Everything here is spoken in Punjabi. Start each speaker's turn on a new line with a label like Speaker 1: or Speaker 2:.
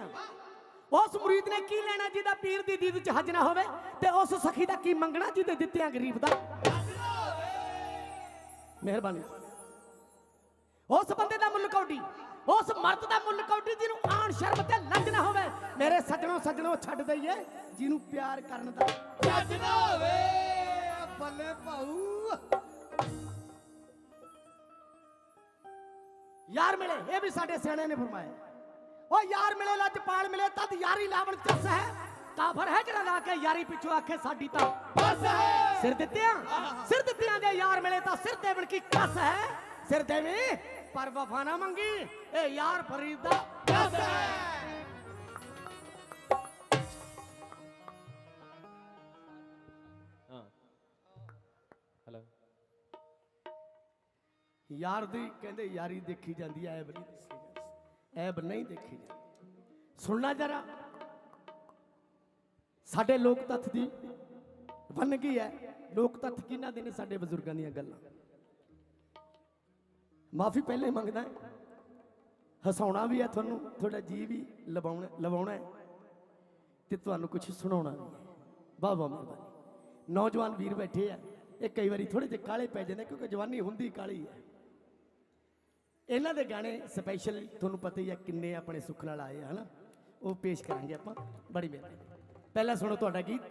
Speaker 1: ਜਾਣਾ ਉਸ ਮੁਰੀਦ ਨੇ ਕੀ ਲੈਣਾ ਜਿਹਦਾ ਪੀਰ ਦੀ ਦੀਦ ਚ ਹੱਜ ਨਾ ਹੋਵੇ ਤੇ ਉਸ ਸਖੀ ਦਾ ਕੀ ਮੰਗਣਾ ਜਿਹਦੇ ਦਿੱਤਿਆਂ ਗਰੀਬ ਦਾ? ਮਿਹਰਬਾਨੀ। ਉਸ ਬੰਦੇ ਦਾ ਮੁੱਲ ਕੌਡੀ ਉਸ ਮਰਦ ਦਾ ਮੁੱਲ ਕੌਡੀ ਜਿਹਨੂੰ ਆਣ ਸ਼ਰਮ ਤੇ ਲੱਜ ਨਾ ਹੋਵੇ ਮੇਰੇ ਸੱਜਣੋ ਸੱਜਣੋ ਛੱਡ ਦਈਏ ਜਿਹਨੂੰ ਪਿਆਰ ਕਰਨ ਦਾ।
Speaker 2: ਚੱਜ ਨਾ ਹੋਵੇ ਬੱਲੇ ਭਾਊ।
Speaker 1: ਯਾਰ ਮਿਲੇ ਇਹ ਵੀ ਸਾਡੇ ਸਿਆਣਿਆਂ ਨੇ ਫਰਮਾਇਆ। ਉਹ ਯਾਰ ਮਿਲੇ ਲੱਜ ਪਾਲ ਮਿਲੇ ਤਦ ਯਾਰੀ ਲਾਵਣ ਚੱਸ ਹੈ। ਕਾਫਰ ਹੈ ਜਿਹੜਾ ਲਾ ਕੇ ਯਾਰੀ ਪਿੱਛੋਂ ਆਖੇ ਸਾਡੀ ਤਾਂ।
Speaker 2: ਬਸ ਹੈ।
Speaker 1: ਸਿਰ ਦਿੱਤਿਆਂ ਸਿਰ ਦਿੱਤਿਆਂ ਦੇ ਯਾਰ ਮਿਲੇ ਤਾਂ ਸਿਰ ਦੇਵਣ ਕੀ ਕਸ ਹੈ। ਸਿਰ ਦੇਵੇਂ ਪਰ ਵਫਾ ਨਾ ਮੰਗੀ ਇਹ ਯਾਰ ਫਰੀਦ ਦਾ
Speaker 2: ਬਸ ਹੈ।
Speaker 3: ਹਾਂ। ਹੈਲੋ
Speaker 1: ਯਾਰ ਦੀ ਕਹਿੰਦੇ ਯਾਰੀ ਦੇਖੀ ਜਾਂਦੀ ਐ ਐਬ ਨਹੀਂ ਦੱਸੀ। ਜਾਂਦੀ ਐਬ ਨਹੀਂ ਦੇਖੀ ਸੁਣਨਾ ਜਰਾ ਸਾਡੇ ਲੋਕ ਤੱਥ ਦੀ ਵੰਨਗੀ ਹੈ ਲੋਕ ਤੱਥ ਕਿਹਨਾਂ ਦੇ ਨੇ ਸਾਡੇ ਬਜ਼ੁਰਗਾਂ ਦੀਆਂ ਗੱਲਾਂ ਮਾਫੀ ਪਹਿਲੇ ਮੰਗਦਾ ਹਸਾਉਣਾ ਵੀ ਹੈ ਤੁਹਾਨੂੰ ਤੁਹਾਡਾ ਜੀ ਵੀ ਲਵਾਉਣਾ ਲਵਾਉਣਾ ਹੈ ਤੇ ਤੁਹਾਨੂੰ ਕੁਝ ਸੁਣਾਉਣਾ ਵੀ ਹੈ ਵਾਹ ਵਾਹ ਮਿਹਰਬਾਨੀ ਨੌਜਵਾਨ ਵੀਰ ਬੈਠੇ ਆ ਇਹ ਕਈ ਵਾਰੀ ਥੋੜੇ ਜਿਹੇ ਕਾਲੇ ਪੈ ਜਾਂਦੇ ਕਿਉਂਕਿ ਜਵਾਨੀ ਹੁੰਦੀ ਕਾਲੀ ਹੈ ਇਹਨਾਂ ਦੇ ਗਾਣੇ ਸਪੈਸ਼ਲ ਤੁਹਾਨੂੰ ਪਤਾ ਹੀ ਆ ਕਿੰਨੇ ਆਪਣੇ ਸੁੱਖ ਨਾਲ ਆਏ ਆ, ਹਨਾ? ਉਹ ਪੇਸ਼ ਕਰਾਂਗੇ ਆਪਾਂ, ਬੜੀ ਮਿਹਰਬਾਨੀ। ਪਹਿਲਾਂ ਸੁਣੋ ਤੁਹਾਡਾ ਗੀਤ।